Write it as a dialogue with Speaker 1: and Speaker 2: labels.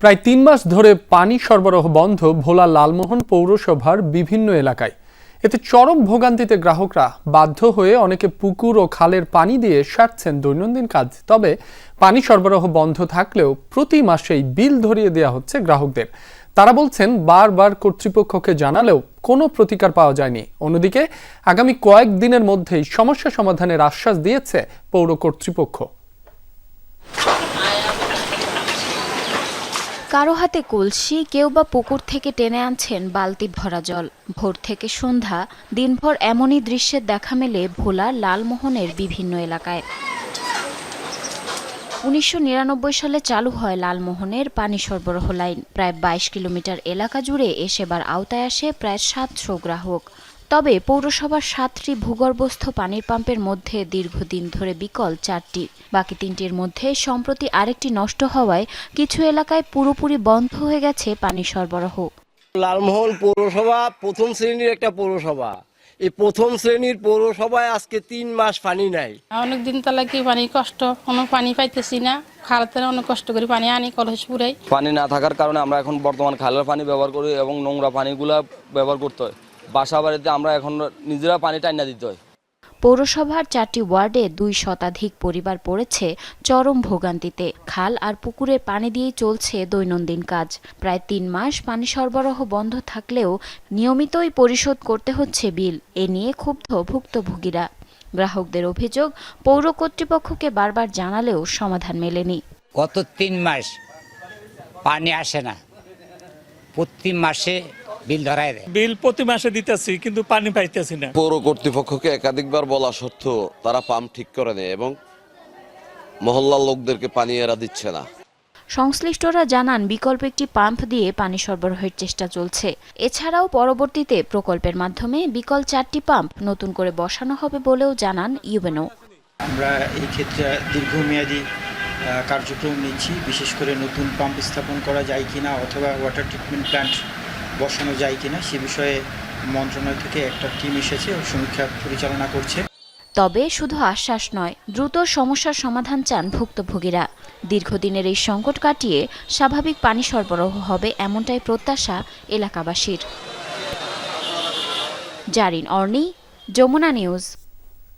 Speaker 1: প্রায় তিন মাস ধরে পানি সরবরাহ বন্ধ ভোলা লালমোহন পৌরসভার বিভিন্ন এলাকায়। এতে চরম ভোগান্তিতে গ্রাহকরা বাধ্য হয়ে অনেকে পুকুর ও খালের পানি দিয়ে সারছেন দৈনন্দিন কাজ। তবে পানি সরবরাহ বন্ধ থাকলেও প্রতি মাসেই বিল ধরিয়ে দেওয়া হচ্ছে গ্রাহকদের। তারা বলছেন, বারবার কর্তৃপক্ষকে জানালেও কোনো প্রতিকার পাওয়া যায়নি। অন্যদিকে, আগামী কয়েকদিনের মধ্যেই সমস্যা সমাধানের আশ্বাস দিয়েছে পৌর কর্তৃপক্ষ।
Speaker 2: কারও হাতে কলসি, কেউ বা পুকুর থেকে টেনে আনছেন বালতি ভরা জল। ভোর থেকে সন্ধ্যা, দিনভর এমনই দৃশ্যের দেখা মেলে ভোলা লালমোহনের বিভিন্ন এলাকায়। উনিশশো নিরানব্বই সালে চালু হয় লালমোহনের পানি সরবরাহ লাইন। প্রায় বাইশ কিলোমিটার এলাকা জুড়ে এ সেবার আওতায় আসে প্রায় সাতশো গ্রাহক। তবে পৌরসভার সাতটি ভূগর্ভস্থ পানির পাম্পের মধ্যে দীর্ঘদিন ধরে বিকল চারটি। বাকি তিনটির মধ্যে সম্প্রতি আরেকটি নষ্ট হওয়ায় কিছু এলাকায় পুরোপুরি বন্ধ হয়ে গেছে পানি সরবরাহ।
Speaker 3: লালমোহন পৌরসভা প্রথম শ্রেণির একটা পৌরসভা। এই প্রথম শ্রেণির পৌরসভায় আজকে তিন মাস পানি নাই।
Speaker 4: অনেক দিন তাহলে কি পানি কষ্ট কোনো পানি পাইতেছি না। খালাতে অনেক কষ্ট করে পানি আনি কলস পুরাই
Speaker 5: পানি না থাকার কারণে আমরা এখন বর্তমান খালের পানি ব্যবহার করি এবং নোংরা পানিগুলা ব্যবহার করতে হয়। বাসা বাড়িতে আমরা এখন নিজেরা পানি টাইনা দিতে হয়।
Speaker 2: পৌরসভার চারটি ওয়ার্ডে দুই শতাধিক পরিবার পড়েছে চরম ভোগান্তিতে। খাল আর পুকুরের পানি দিয়েই চলছে দৈনন্দিন কাজ। প্রায় তিন মাস পানি সরবরাহ বন্ধ থাকলেও নিয়মিতই পরিশোধ করতে হচ্ছে বিল। এ নিয়ে ক্ষুব্ধ ভুক্তভোগীরা। গ্রাহকদের অভিযোগ পৌর কর্তৃপক্ষকে বারবার জানালেও সমাধান মেলেনি।
Speaker 6: গত তিন মাস পানি আসে না। প্রতি মাসে বিল ধরায় দেয়।
Speaker 7: বিল প্রতি মাসে দিতেছি কিন্তু পানি পাইতেছি না।
Speaker 8: পৌর কর্তৃপক্ষকে একাধিকবার বলা সত্ত্বেও তারা পাম্প ঠিক করে নেয় এবং মহল্লার লোকদেরকে পানি এরা দিচ্ছে না।
Speaker 2: সংশ্লিষ্টরা জানান বিকল্প একটি পাম্প দিয়ে পানি সরবরাহের চেষ্টা চলছে। এছাড়াও পরবর্তীতে প্রকল্পের মাধ্যমে বিকল চারটি পাম্প নতুন করে বসানো হবে বলেও জানান ইউবেনো
Speaker 9: আমরা এই ক্ষেত্রে দীর্ঘমেয়াদী আহ, কার্যক্রম নিচ্ছি বিশেষ করে নতুন পাম্প স্থাপন করা যায় কিনা অথবা ওয়াটার ট্রিটমেন্ট প্ল্যান্ট বসানো যায় কিনা সে বিষয়ে মন্ত্রণালয় থেকে একটা টিম এসেছে, ও সমীক্ষা পরিচালনা করছে।
Speaker 2: তবে শুধু আশ্বাস নয়, দ্রুত সমস্যার সমাধান চান ভুক্তভোগীরা। দীর্ঘদিনের এই সংকট কাটিয়ে স্বাভাবিক পানি সরবরাহ হবে এমনটাই প্রত্যাশা এলাকাবাসীর। জারিন অর্নি, যমুনা নিউজ।